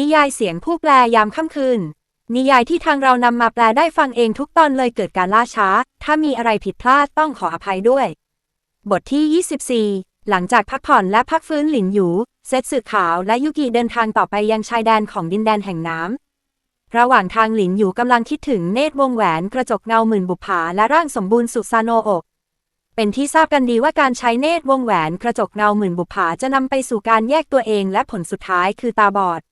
นิยายเสียงผู้แปลยามค่ำคืน นิยายที่ทางเรานำมาแปลได้ฟังเองทุกตอนเลยเกิดการล่าช้า ถ้ามีอะไรผิดพลาดต้องขออภัยด้วย บทที่ 24 หลังจากพักผ่อนและพักฟื้นหลินหยู เซตสึขาวและยุกิเดินทางต่อไปยังชายแดนของดินแดนแห่งน้ำ ระหว่างทางหลินหยูกำลังคิดถึงเนตรวงแหวนกระจกเงาหมื่นบุปผาและร่างสมบูรณ์สุซาโนโอะเป็นที่ทราบกันดีว่าการใช้เนตรวงแหวนกระจกเงาหมื่นบุปผาจะนำไปสู่การแยกตัวเองและผลสุดท้ายคือตาบอด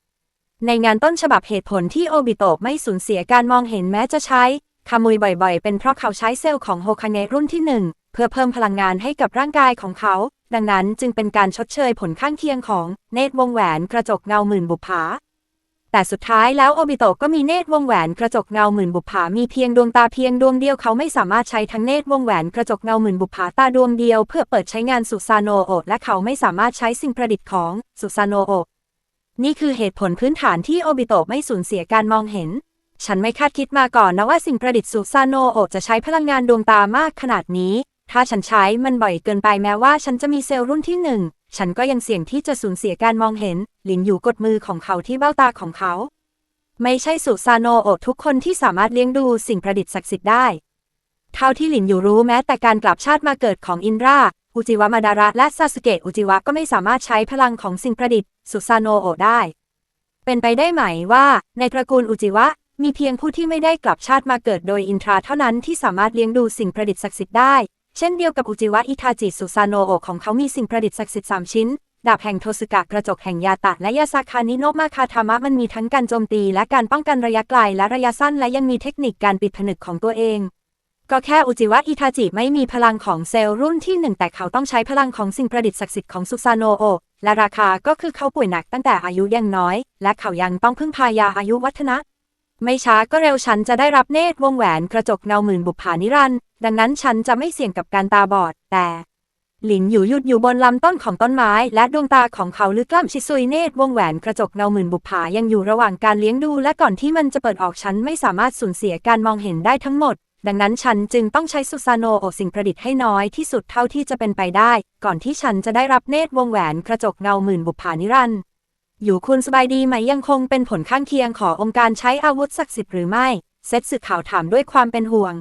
ในงานต้นฉบับเหตุผลที่โอบิโตะไม่สูญเสียการมองเห็นแม้จะใช้คามุยบ่อยๆ เป็นเพราะเขาใช้เซลล์ของโฮคาเงะรุ่นที่หนึ่งเพื่อเพิ่มพลังงานให้กับร่างกายของเขา ดังนั้นจึงเป็นการชดเชยผลข้างเคียงของเนตรวงแหวนกระจกเงาหมื่นบุปผาแต่สุดท้ายแล้วโอบิโตะก็มีเนตรวงแหวนกระจกเงาหมื่นบุปผามีเพียงดวงตาเพียงดวงเดียวเขาไม่สามารถใช้ทั้งเนตรวงแหวนกระจกเงาหมื่นบุปผาตาดวงเดียวเพื่อเปิดใช้งานสุซานโอะและเขาไม่สามารถใช้สิ่งประดิษฐ์ของสุซานโอะ นี่คือเหตุผลพื้นฐานที่โอบิโตะไม่สูญเสียการมองเห็น ฉันไม่คาดคิดมาก่อนนะว่าสิ่งประดิษฐ์สุซาโนโอะจะใช้พลังงานดวงตามากขนาดนี้ ถ้าฉันใช้มันบ่อยเกินไปแม้ว่าฉันจะมีเซลล์รุ่นที่หนึ่ง ฉันก็ยังเสี่ยงที่จะสูญเสียการมองเห็น หลินอยู่กดมือของเขาที่เบ้าตาของเขา ไม่ใช่สุซาโนโอะทุกคนที่สามารถเลี้ยงดูสิ่งประดิษฐ์ศักดิ์สิทธิ์ได้ เท่าที่หลินอยู่รู้แม้แต่การกลับชาติมาเกิดของอินรา อุจิวะมาดาระและซาสึเกะอุจิวะก็ไม่สามารถใช้พลังของสิ่งประดิษฐ์สุซาโนโอะได้ เป็นไปได้ไหมว่า ในตระกูลอุจิวะ มีเพียงผู้ที่ไม่ได้กลับชาติมาเกิดโดยอินทราเท่านั้นที่สามารถเลี้ยงดูสิ่งประดิษฐ์ศักดิ์สิทธิ์ได้ เช่นเดียวกับอุจิวะอิทาจิสุซาโนโอะของเขามีสิ่งประดิษฐ์ศักดิ์สิทธิ์สามชิ้น ดาบแห่งโทสึกะกระจกแห่งยาตะและยาซาคานิโนมาคาทามะมันมีทั้งการโจมตี และการป้องกันระยะไกลและระยะสั้นและยังมีเทคนิคการปิดผนึกของตัวเอง ก็แค่อุจิวะอิทาจิไม่มีพลังของเซลล์รุ่นที่หนึ่งแต่เขาต้องใช้พลังของสิ่งประดิษฐ์ศักดิ์สิทธิ์ของสุซาโนโอ และราคาก็คือเขาป่วยหนักตั้งแต่อายุยังน้อย และเขายังต้องพึ่งพายาอายุวัฒนะ ไม่ช้าก็เร็วฉันจะได้รับเนตรวงแหวนกระจกเงาหมื่นบุปผานิรันด์ดังนั้นฉันจะไม่เสี่ยงกับการตาบอด แต่หลินอยู่หยุดอยู่บนลำต้นของต้นไม้ และดวงตาของเขาลึกกล้ำชิซุยเนตรวงแหวนกระจกเงาหมื่นบุปผายังอยู่ระหว่างการเลี้ยงดู และก่อนที่มันจะเปิดออกฉันไม่สามารถสูญเสียการมองเห็นได้ทั้งหมด ดังนั้นฉันจึงต้องใช้สุซาโนโอสิ่งประดิษฐ์ให้น้อยที่สุดเท่าที่จะเป็นไปได้ ก่อนที่ฉันจะได้รับเนตรวงแหวนกระจกเงาหมื่นบุปผานิรันดร์อยู่คุณสบายดีไหมยังคงเป็นผลข้างเคียงขององค์การใช้อาวุธศักดิ์สิทธิ์หรือไม่ เซตสึกข่าวถามด้วยความเป็นห่วง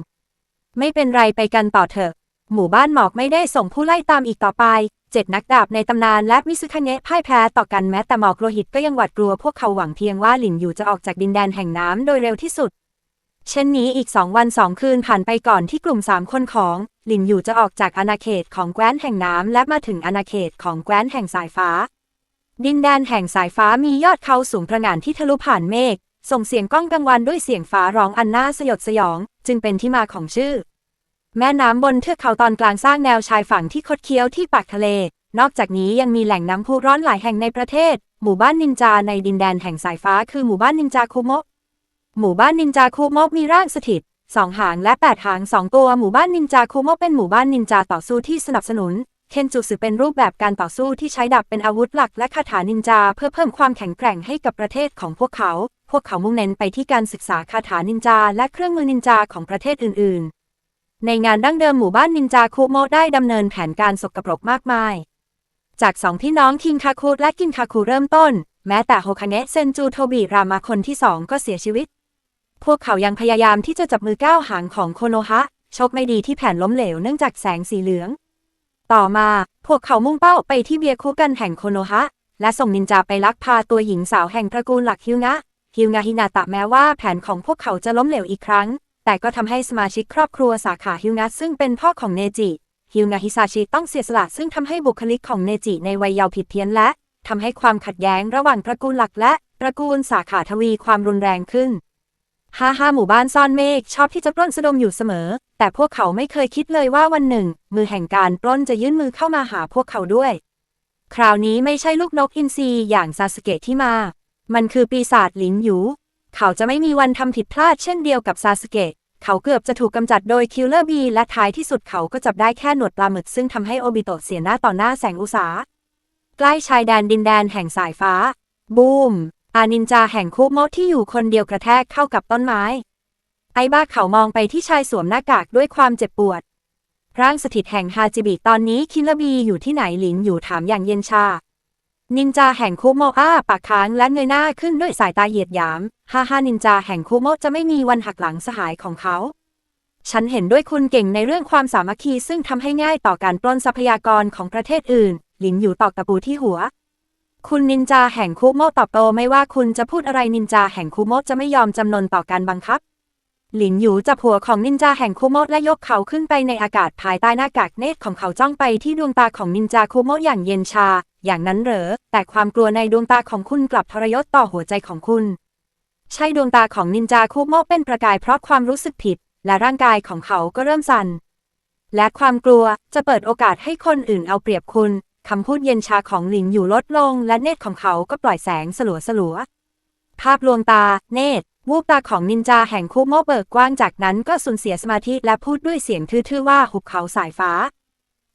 ไม่เป็นไรไปกันต่อเถอะ หมู่บ้านหมอกไม่ได้ส่งผู้ไล่ตามอีกต่อไป เจ็ดนักดาบในตำนานและมิซึคเนะพ่ายแพ้ต่อกันแม้แต่หมอกโลหิตก็ยังหวาดกลัวพวกเขาหวังเพียงว่าหลินอยู่จะออกจากดินแดนแห่งน้ำโดยเร็วที่สุด เช่นนี้อีกสองวันสองคืนผ่านไปก่อนที่กลุ่มสามคนของหลินอยู่จะออกจากอาณาเขตของแคว้นแห่งน้ำและมาถึงอาณาเขตของแคว้นแห่งสายฟ้า ดินแดนแห่งสายฟ้ามียอดเขาสูงประหง่านที่ทะลุผ่านเมฆส่งเสียงก้องกังวานด้วยเสียงฟ้าร้องอันน่าสยดสยอง จึงเป็นที่มาของชื่อ แม่น้ำบนเทือกเขาตอนกลางสร้างแนวชายฝั่งที่คดเคี้ยวที่ปากทะเล นอกจากนี้ยังมีแหล่งน้ำพุร้อนหลายแห่งในประเทศ หมู่บ้านนินจาในดินแดนแห่งสายฟ้าคือหมู่บ้านนินจาคุโมะ หมู่บ้านนินจาคุโมะมีร่างสถิตสองหางและแปดหางสองตัวหมู่บ้านนินจาคุโมเป็นหมู่บ้านนินจาต่อสู้ที่สนับสนุน เคนจูสึเป็นรูปแบบการต่อสู้ที่ใช้ดาบเป็นอาวุธหลักและคาถานินจา เพื่อเพิ่มความแข็งแกร่งให้กับประเทศของพวกเขา พวกเขามุ่งเน้นไปที่การศึกษาคาถานินจา และเครื่องมือนินจาของประเทศอื่น ๆ ในงานดั้งเดิมหมู่บ้านนินจาคุโมได้ดำเนินแผนการสกปรกมากมาย จากสองพี่น้องคิงคาคุและกินคาคุเริ่มต้น แม้แต่โฮคาเนะเซนจูโทบิรามาคนที่สองก็เสียชีวิต พวกเขายังพยายามที่จะจับมือก้าวหางของโคโนฮะ โชคไม่ดีที่แผ่นล้มเหลวเนื่องจากแสงสีเหลือง ต่อมา พวกเขามุ่งเป้าไปที่เบียร์คู่กันแห่งโคโนฮะ และส่งนินจาไปลักพาตัวหญิงสาวแห่งตระกูลหลักฮิวงะฮิวงาฮินาตะแม้ว่าแผนของพวกเขาจะล้มเหลวอีกครั้ง แต่ก็ทำให้สมาชิกครอบครัวสาขาฮิวงะซึ่งเป็นพ่อของเนจิฮิวงาฮิซาชิต้องเสียสละซึ่งทำให้บุคลิกของเนจิในวัยเยาว์ผิดเพี้ยนและทำให้ความขัดแย้งระหว่างตระกูลหลักและตระกูลสาขาทวีความรุนแรงขึ้น ห้าห้าหมู่บ้านซ่อนเมฆชอบที่จะปล้นสะดมอยู่เสมอ แต่พวกเขาไม่เคยคิดเลยว่าวันหนึ่ง มือแห่งการปล้นจะยื่นมือเข้ามาหาพวกเขาด้วย คราวนี้ไม่ใช่ลูกนกอินทรีอย่างซาสเกะที่มา มันคือปีศาจหลินหยูเขาจะไม่มีวันทำผิดพลาดเช่นเดียวกับซาสเกะเขาเกือบจะถูกกำจัดโดยคิลเลอร์บีและท้ายที่สุดเขาก็จับได้แค่หนวดปลาหมึกซึ่งทำให้โอบิโตะเสียหน้าต่อหน้าแสงอุสาใกล้ชายแดนดินแดนแห่งสายฟ้า บูม อานินจาแห่งคุโมะที่อยู่คนเดียวกระแทกเข้ากับต้นไม้ ไอ้บ้าเขามองไปที่ชายสวมหน้ากากด้วยความเจ็บปวด ร่างสถิตแห่งฮาจิบิตอนนี้คินลบีอยู่ที่ไหนหลินอยู่ถามอย่างเย็นชา นินจาแห่งคุโมอ้าปากค้างและเงยหน้าขึ้นด้วยสายตาเหยียดหยาม ฮ่าฮ่านินจาแห่งคุโมจะไม่มีวันหักหลังสหายของเขา ฉันเห็นด้วยคุณเก่งในเรื่องความสามัคคีซึ่งทำให้ง่ายต่อการปล้นทรัพยากรของประเทศอื่น หลินอยู่ตอกตะปูที่หัว คุณนินจาแห่งคุโมตอบโตไม่ว่าคุณจะพูดอะไรนินจาแห่งคุโมจะไม่ยอมจำนนต่อการบังคับ หลินหยูจับหัวของนินจาแห่งคุโมและยกเขาขึ้นไปในอากาศภายใต้หน้ากากเนตรของเขาจ้องไปที่ดวงตาของนินจาคุโมอย่างเย็นชา อย่างนั้นเหรอ แต่ความกลัวในดวงตาของคุณกลับทรยศต่อหัวใจของคุณ ใช่ดวงตาของนินจาคุโมเป็นประกายเพราะความรู้สึกผิด และร่างกายของเขาก็เริ่มสั่นและความกลัวจะเปิดโอกาสให้คนอื่นเอาเปรียบคุณ คำพูดเย็นชาของหลินอยู่ลดลง และเนตรของเขาก็ปล่อยแสงสลัวสลัวๆภาพลวงตา เนตร วูบตาของนินจาแห่งคุโมเบิกกว้างจากนั้นก็สูญเสียสมาธิและพูดด้วยเสียงทื่อๆว่าหุบเขาสายฟ้า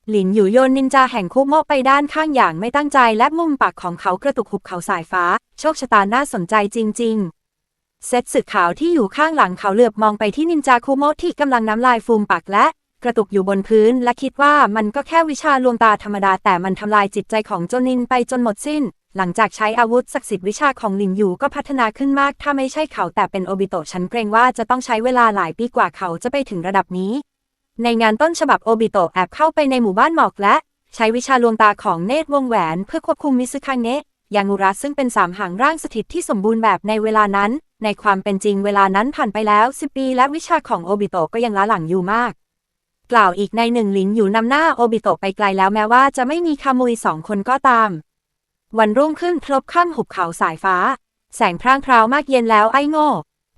หลินอยู่โยนนินจาแห่งคุโมไปด้านข้างอย่างไม่ตั้งใจและมุมปากของเขากระตุกหุบเขาสายฟ้า โชคชะตาน่าสนใจจริง ๆเซตสึกขาวที่อยู่ข้างหลังเขาเหลือบมองไปที่นินจาคุโมะที่กำลังน้ำลายฟูมปากและ กระตุกอยู่บนพื้น และคิดว่ามันก็แค่วิชาลวงตาธรรมดา แต่มันทำลายจิตใจของโจนินไปจนหมดสิ้น หลังจากใช้อาวุธศักดิ์สิทธิ์วิชาของหลินอยู่ก็พัฒนาขึ้นมาก ถ้าไม่ใช่เขาแต่เป็นโอบิโตะฉันเกรงว่าจะต้องใช้เวลาหลายปีกว่าเขาจะไปถึงระดับนี้ ในงานต้นฉบับโอบิโตะแอบเข้าไปในหมู่บ้านหมอกและ ใช้วิชาลวงตาของเนตรวงแหวนเพื่อควบคุมมิซึคังเนะยางูระซึ่งเป็นสามหางร่างสถิตที่สมบูรณ์แบบในเวลานั้น ในความเป็นจริงเวลานั้นผ่านไปแล้ว 10 ปี และวิชาของโอบิโตะก็ยังล้าหลังอยู่มาก กล่าวอีกในหนึ่งหลินอยู่นำหน้าโอบิโตะไปไกลแล้วแม้ว่าจะไม่มีคามุยสองคนก็ตาม วันรุ่งขึ้นพลบค่ำหุบเขาสายฟ้า แสงพร่างพราวมากเย็นแล้วไอ้โง่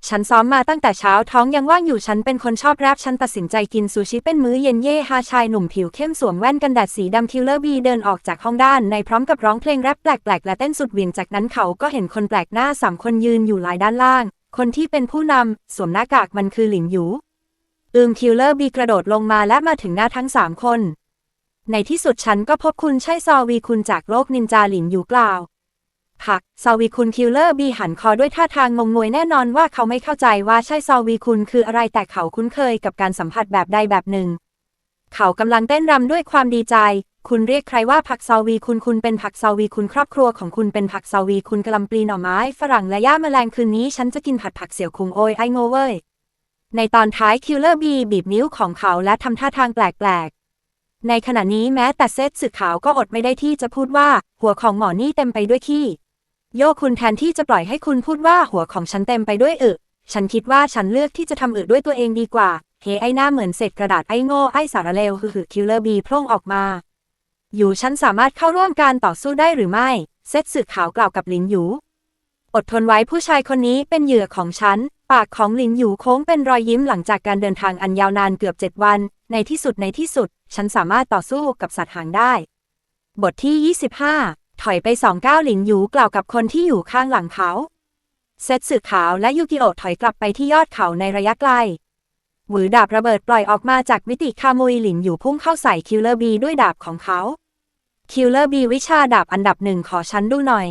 ฉันซ้อมมาตั้งแต่เช้าท้องยังว่างอยู่ฉันเป็นคนชอบแรปฉันตัดสินใจกินซูชิเป็นมื้อเย็นเย่ฮาชายหนุ่มผิวเข้มสวมแว่นกันแดดสีดำคิลเลอร์บีเดินออกจากห้องด้านในพร้อมกับร้องเพลงแรปแปลกๆ และเต้นสุดเหวี่ยงจากนั้นเขาก็เห็นคนแปลกหน้าสามคนยืนอยู่หลายด้านล่าง คนที่เป็นผู้นำสวมหน้ากากมันคือหลินหยู อืมคิลเลอร์บีกระโดดลงมาและมาถึงหน้าทั้งสามคน ในที่สุดฉันก็พบคุณใช่ซอวีคุณจากโลกนินจาหลินอยู่กล่าว ผักซอวีคุณคิลเลอร์บีหันคอด้วยท่าทางงงงวยแน่นอนว่าเขาไม่เข้าใจว่าใช่ซอวีคุณคืออะไรแต่เขาคุ้นเคยกับการสัมผัสแบบใดแบบหนึ่ง เขากำลังเต้นรำด้วยความดีใจ คุณเรียกใครว่าผักซอวีคุณคุณเป็นผักซอวีคุณครอบครัวของคุณเป็นผักซอวีคุณกะลำปลีหน่อไม้ฝรั่งและย่าแมลงคืนนี้ฉันจะกินผัดผักเสี่ยวคุงโอยไอโงเว้ย ในตอนท้ายคิลเลอร์บีบีบนิ้วของเขาและทำท่าทางแปลกๆ ในขณะนี้แม้แต่เซตสึกขาวก็อดไม่ได้ที่จะพูดว่า หัวของหมอนี่เต็มไปด้วยขี้ โยคุณแทนที่จะปล่อยให้คุณพูดว่าหัวของฉันเต็มไปด้วยอึฉันคิดว่าฉันเลือกที่จะทำอึด้วยตัวเองดีกว่า เฮไอหน้าเหมือนเศษกระดาษไอโง่ไอสารเลวคือคิลเลอร์บีพร่งออกมา อยู่ฉันสามารถเข้าร่วมการต่อสู้ได้หรือไม่ เซตสึกขาวกล่าวกับลินยูอดทนไว้ผู้ชายคนนี้เป็นเหยื่อของฉัน ปากของหลินหยูโค้งเป็นรอยยิ้มหลังจากการเดินทางอันยาวนานเกือบเจ็ดวัน ในที่สุดในที่สุด ฉันสามารถต่อสู้กับสัตว์หางได้ บทที่ 25 ถอยไปสองก้าวหลินหยูกล่าวกับคนที่อยู่ข้างหลังเขาเซตสึกขาวและยูกิโอถอยกลับไปที่ยอดเขาในระยะไกลหวือดาบระเบิดปล่อยออกมาจากมิติคามุยหลินหยูพุ่งเข้าใส่คิลเลอร์บีด้วยดาบของเขา คิลเลอร์บีวิชาดาบอันดับหนึ่งขอฉันดูหน่อย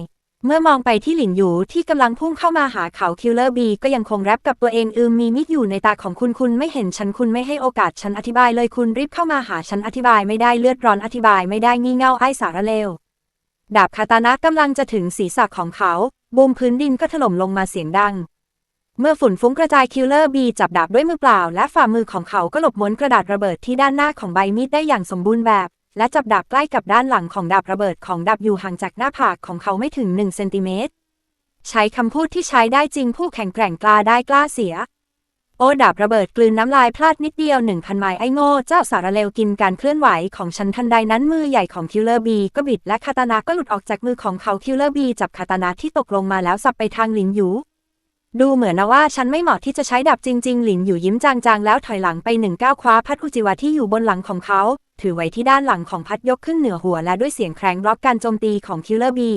เมื่อมองไปที่หลินหยูที่กำลังพุ่งเข้ามาหาเขาคิลเลอร์บีก็ยังคงแรปกับตัวเองอืมมีมิดอยู่ในตาของคุณคุณไม่เห็นฉันคุณไม่ให้โอกาสฉันอธิบายเลยคุณรีบเข้ามาหาฉันอธิบายไม่ได้เลือดร้อนอธิบายไม่ได้งี่เง่าไอ้สารเลวดาบคาตานะกำลังจะถึงศีรษะของเขาบูมพื้นดินก็ถล่มลงมาเสียงดัง เมื่อฝุ่นฟุ้งกระจายคิลเลอร์บีจับดาบด้วยมือเปล่า และฝ่ามือของเขาก็หลบม้วนกระดาษระเบิดที่ด้านหน้าของใบมีดได้อย่างสมบูรณ์แบบ และจับดาบใกล้กับด้านหลังของดาบระเบิดของดาบอยู่ห่างจากหน้าผากของเขาไม่ถึง1เซนติเมตร ใช้คำพูดที่ใช้ได้จริงผู้แข็งแกร่งกล้าได้กล้าเสีย โอดาบระเบิดกลืนน้ำลายพลาดนิดเดียวหนึ่งพันไมล์ไอโง่เจ้าสารเลวกินการเคลื่อนไหวของฉันทันใดนั้นมือใหญ่ของคิลเลอร์บีก็บิดและคาตานะก็หลุดออกจากมือของเขาคิลเลอร์บีจับคาตานะที่ตกลงมาแล้วสับไปทางหลินหยูดูเหมือนนะว่าฉันไม่เหมาะที่จะใช้ดาบจริง ๆ หลินอยู่ยิ้มจางๆ แล้วถอยหลังไปหนึ่งก้าวคว้าพัดอุจิวะที่อยู่บนหลังของเขา ถือไว้ที่ด้านหลังของพัดยกขึ้นเหนือหัวและด้วยเสียงแครงรับการโจมตีของคิลเลอร์บี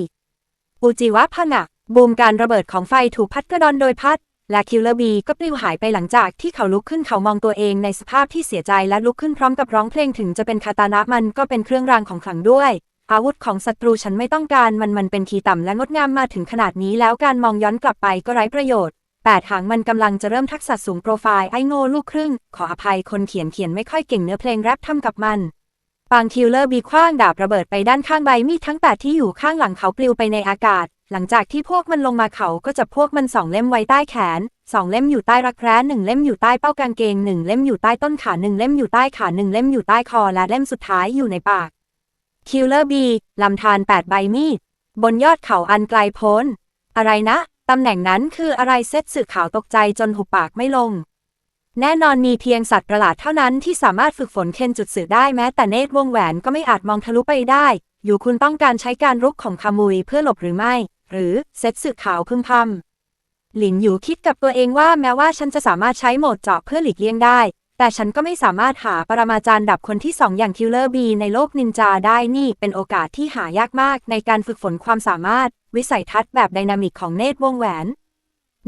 อุจิวะผงะบูมการระเบิดของไฟถูกพัดกระดอนโดยพัด และคิลเลอร์บีก็ปลิวหายไปหลังจากที่เขาลุกขึ้นเขามองตัวเองในสภาพที่เสียใจและลุกขึ้นพร้อมกับร้องเพลงถึงจะเป็นคาตานะมันก็เป็นเครื่องรางของขลังด้วย อาวุธของศัตรูฉันไม่ต้องการมันมันเป็นขีต่ำและงดงามมาถึงขนาดนี้แล้วการมองย้อนกลับไปก็ไร้ประโยชน์ แปดหางมันกำลังจะเริ่มทักษะสูงโปรไฟล์ไอโง่ลูกครึ่ง ขออภัยคนเขียนเขียนไม่ค่อยเก่งเนื้อเพลงแรปทำกับมัน ปางคิลเลอร์บีคว้างดาบระเบิดไปด้านข้างใบมีดทั้งแปดที่อยู่ข้างหลังเขาปลิวไปในอากาศ หลังจากที่พวกมันลงมาเขาก็จะพวกมันสองเล่มไว้ใต้แขนสองเล่มอยู่ใต้รักแร้หนึ่งเล่มอยู่ใต้เป้ากางเกงหนึ่งเล่มอยู่ใต้ต้นขาหนึ่งเล่มอยู่ใต้ขาหนึ่งเล่มอยู่ใต้คอและเล่มสุดท้ายอยู่ในปากคิลเลอร์บีลำธารแปดใบมีดบนยอดเขาอันไกลโพ้น อะไรนะ ตำแหน่งนั้นคืออะไรเซตสื่อข่าวตกใจจนหุบปากไม่ลง แน่นอนมีเพียงสัตว์ประหลาดเท่านั้นที่สามารถฝึกฝนเคนจุดสื่อได้แม้แต่เนตรวงแหวนก็ไม่อาจมองทะลุไปได้ อยู่คุณต้องการใช้การรุกของคามุยเพื่อหลบหรือไม่ หรือเซตสื่อข่าวพึมพำหลินอยู่คิดกับตัวเองว่าแม้ว่าฉันจะสามารถใช้โหมดเจาะเพื่อหลีกเลี่ยงได้ แต่ฉันก็ไม่สามารถหาปรมาจารย์ดับคนที่สองอย่างคิลเลอร์บีในโลกนินจาได้นี่เป็นโอกาสที่หายากมากในการฝึกฝนความสามารถ วิสัยทัศน์แบบไดนามิกของเนตรวงแหวน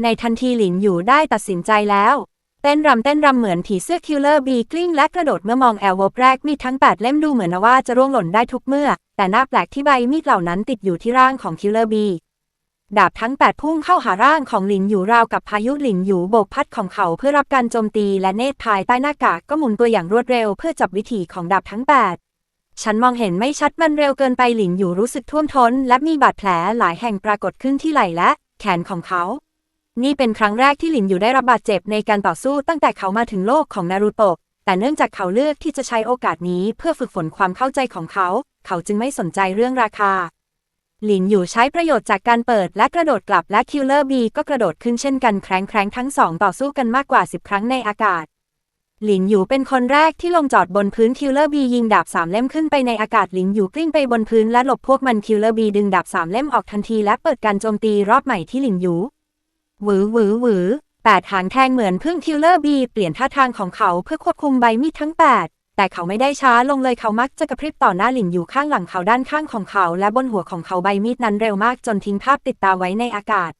ในทันทีหลินอยู่ได้ตัดสินใจแล้ว เต้นรำเต้นรำเหมือนผีเสื้อคิลเลอร์บีกลิ้งและกระโดดเมื่อมองแอลวบแรกมีดทั้ง 8 เล่มดูเหมือนว่าจะร่วงหล่นได้ทุกเมื่อ แต่หน้าแปลกที่ใบมีดเหล่านั้นติดอยู่ที่ร่างของคิลเลอร์บี ดาบทั้ง 8 พุ่งเข้าหาร่างของหลินอยู่ราวกับพายุหลินอยู่โบกพัดของเขาเพื่อรับการโจมตีและเนตรภายใต้หน้ากากก็หมุนตัวอย่างรวดเร็วเพื่อจับวิถีของดาบทั้ง 8 ฉันมองเห็นไม่ชัดมันเร็วเกินไปหลินอยู่รู้สึกท่วมท้น และมีบาดแผลหลายแห่งปรากฏขึ้นที่ไหล่และ แขนของเขา นี่เป็นครั้งแรกที่หลินอยู่ได้รับบาดเจ็บในการต่อสู้ตั้งแต่เขามาถึงโลกของนารูโตะแต่เนื่องจากเขาเลือกที่จะใช้โอกาสนี้เพื่อฝึกฝนความเข้าใจของเขา เขาจึงไม่สนใจเรื่องราคา หลินอยู่ใช้ประโยชน์จากการเปิดและกระโดดกลับและคิลเลอร์บีก็กระโดดขึ้นเช่นกันแคร้งแคร้งทั้งสองต่อสู้กันมากกว่า 10 ครั้งในอากาศ หลินอยู่เป็นคนแรกที่ลงจอดบนพื้นคิลเลอร์บียิงดาบสามเล่มขึ้นไปในอากาศหลินอยู่กลิ้งไปบนพื้นและหลบพวกมันคิลเลอร์บีดึงดาบสามเล่มออกทันทีและเปิดการโจมตีรอบใหม่ที่หลินอยู่หวือหวือหวือแปดหางแทงเหมือนพึ่งคิลเลอร์บีเปลี่ยนท่าทางของเขาเพื่อควบคุมใบมีดทั้ง 8 แต่เขาไม่ได้ช้าลงเลยเขามักจะกระพริบต่อหน้าหลินอยู่ข้างหลังเขาด้านข้างของเขา และบนหัวของเขาใบมีดนั้นเร็วมากจนทิ้งภาพติดตาไว้ในอากาศ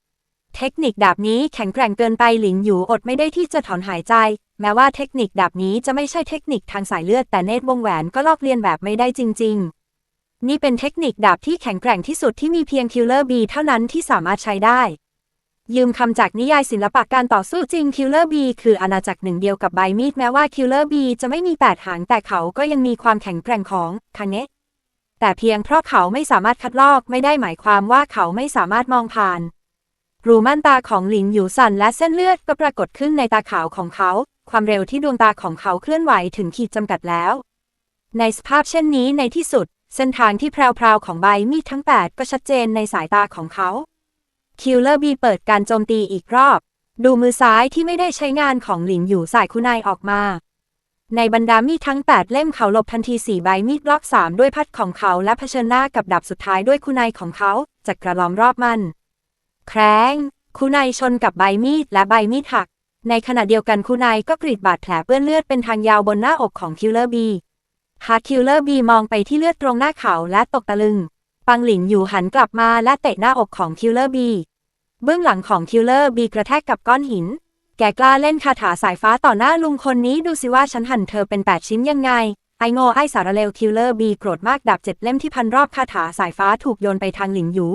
เทคนิคดาบนี้แข็งแกร่งเกินไปหลินอยู่อดไม่ได้ที่จะถอนหายใจ แม้ว่าเทคนิคดาบนี้จะไม่ใช่เทคนิคทางสายเลือดแต่เนตรวงแหวนก็ลอกเลียนแบบไม่ได้จริง ๆ นี่เป็นเทคนิคดาบที่แข็งแกร่งที่สุดที่มีเพียงคิลเลอร์บีเท่านั้นที่สามารถใช้ได้ ยืมคำจากนิยายศิลปะการต่อสู้จริงคิลเลอร์บีคืออาณาจักรหนึ่งเดียวกับใบมีดแม้ว่าคิลเลอร์บีจะไม่มีแปดหางแต่เขาก็ยังมีความแข็งแกร่งของคาเนะแต่เพียงเพราะเขาไม่สามารถคัดลอกไม่ได้หมายความว่าเขาไม่สามารถมองผ่าน รูม่านตาของหลินหยูสันและเส้นเลือดก็ปรากฏขึ้นในตาขาวของเขา ความเร็วที่ดวงตาของเขาเคลื่อนไหวถึงขีดจำกัดแล้ว ในสภาพเช่นนี้ในที่สุด เส้นทางที่แพรวๆของใบมีดทั้ง 8 ก็ชัดเจนในสายตาของเขา คิลเลอร์บีเปิดการโจมตีอีกรอบ ดูมือซ้ายที่ไม่ได้ใช้งานของหลินอยู่สายคุณนายออกมา ในบรรดามีดทั้ง 8 เล่มเขาหลบทันทีสี่ใบมีดล็อกสามด้วยพัดของเขาและเผชิญหน้ากับดาบสุดท้ายด้วยคุณนายของเขาจักระล้อมรอบมัน แครงคุณนายชนกับใบมีดและใบมีดหัก ในขณะเดียวกันคุณนายก็กรีดบาดแผลเปื้อนเลือดเป็นทางยาวบนหน้าอกของคิลเลอร์บีฮาร์คิลเลอร์บีมองไปที่เลือดตรงหน้าเขาและตกตะลึง ปังหลินอยู่หันกลับมาและเตะหน้าอกของคิลเลอร์บี เบื้องหลังของคิลเลอร์บีกระแทกกับก้อนหิน แกกล้าเล่นคาถาสายฟ้าต่อหน้าลุงคนนี้ดูสิว่าฉันหั่นเธอเป็น8ชิ้นยังไง ไอโง่ไอสารเลวคิลเลอร์บีโกรธมากดับเจ็ดเล่มที่พันรอบคาถาสายฟ้าถูกโยนไปทางหลินหยู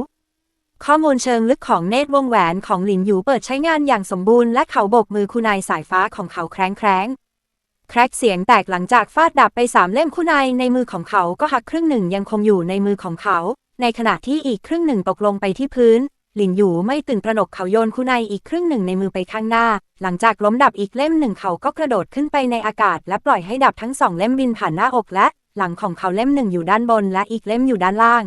ข้อมูลเชิงลึกของเนตรวงแหวนของหลินหยูเปิดใช้งานอย่างสมบูรณ์และเขาโบกมือคุณนายสายฟ้าของเขาแคร้งแคร้ง แครกเสียงแตกหลังจากฟาดดาบไปสามเล่มคุณายในมือของเขาก็หักครึ่งหนึ่งยังคงอยู่ในมือของเขา ในขณะที่อีกครึ่งหนึ่งตกลงไปที่พื้น หลินหยูไม่ตื่นตระหนกเขาโยนคุณายอีกครึ่งหนึ่งในมือไปข้างหน้า หลังจากล้มดับอีกเล่มหนึ่งเขาก็กระโดดขึ้นไปในอากาศ และปล่อยให้ดับทั้งสองเล่มบินผ่านหน้าอกและ หลังของเขาเล่มหนึ่งอยู่ด้านบน และอีกเล่มอยู่ด้านล่าง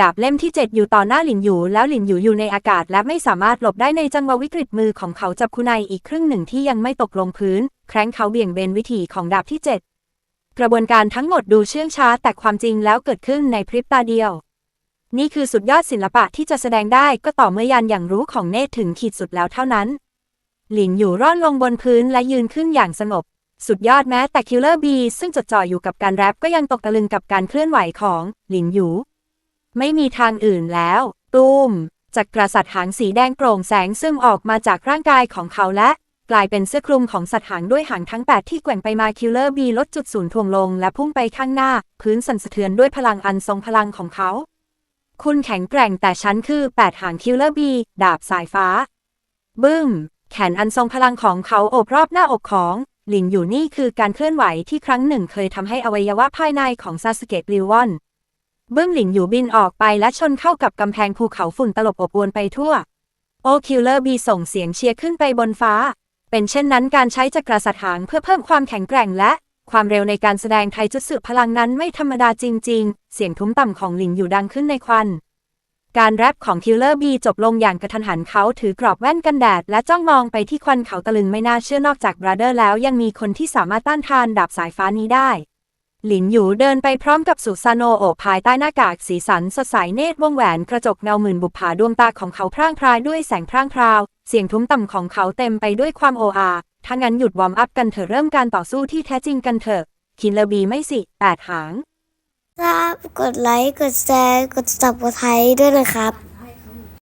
ดาบเล่มที่ 7 อยู่ต่อหน้าหลินหยูแล้วหลินหยูอยู่ในอากาศและไม่สามารถหลบได้ในจังหวะวิกฤตมือของเขาจับคุณายอีกครึ่งหนึ่งที่ยังไม่ตกลงพื้น แคร้งเขาเบี่ยงเบนวิถีของดาบที่ 7 กระบวนการทั้งหมดดูเชื่องช้า แต่ความจริงแล้วเกิดขึ้นในพริบตาเดียว นี่คือสุดยอดศิลปะที่จะแสดงได้ก็ต่อเมื่อยันอย่างรู้ของเนตรถึงขีดสุดแล้วเท่านั้น หลินอยู่ร่อนลงบนพื้นและยืนขึ้นอย่างสงบ สุดยอดแม้แต่คิลเลอร์บีซึ่งจดจ่ออยู่กับการแรปก็ยังตกตะลึงกับการเคลื่อนไหวของหลินหยูไม่มีทางอื่นแล้วตูมจากกระสัตหางสีแดงโปร่งแสงซึ่งออกมาจากร่างกายของเขาและ กลายเป็นเสื้อคลุมของสัตว์หางด้วยหางทั้ง 8 ที่แกว่งไปมาคิลเลอร์บีลดจุดศูนย์ถ่วงลงและพุ่งไปข้างหน้า พื้นสั่นสะเทือนด้วยพลังอันทรงพลังของเขา คุณแข็งแกร่งแต่ฉันคือ 8 หางคิลเลอร์บีดาบสายฟ้า บึ้ม แขนอันทรงพลังของเขาโอบรอบหน้าอกของหลินอยู่นี่คือการเคลื่อนไหวที่ครั้งหนึ่งเคยทำให้อวัยวะภายในของซาสเกะปลิวว่อนเบื้องหลินอยู่บินออกไปและชนเข้ากับกำแพงภูเขาฝุ่นตลบอบอวนไปทั่ว โอคิลเลอร์บีส่งเสียงเชียร์ขึ้นไปบนฟ้า เป็นเช่นนั้นการใช้จักรสถางเพื่อเพิ่มความแข็งแกร่งและ ความเร็วในการแสดงไทจุดสืบพลังนั้นไม่ธรรมดาจริง ๆ เสียงทุ้มต่ำของหลินอยู่ดังขึ้นในควัน การแรปของคิลเลอร์บีจบลงอย่างกระทันหันเขาถือกรอบแว่นกันแดด และจ้องมองไปที่ควันเขาตะลึงไม่น่าเชื่อนอกจากบราเดอร์แล้วยังมีคนที่สามารถต้านทานดาบสายฟ้านี้ได้หลินหยูเดินไปพร้อมกับสุซานโนโอบภายใต้หน้ากากสีสันสดใสเนตรวงแหวนกระจกเงาหมื่นบุปผาดวงตาของเขาพร่างพรายด้วยแสงพร่างพราว เสียงทุ้มต่ำของเขาเต็มไปด้วยความโออาถ้างั้นหยุดวอร์มอัพกันเถอะเริ่มการต่อสู้ที่แท้จริงกันเถอะ คินเลบีไม่สิแปดหาง ครับ กดไลค์ กดแชร์ กดสับกดไทยด้วยนะครับ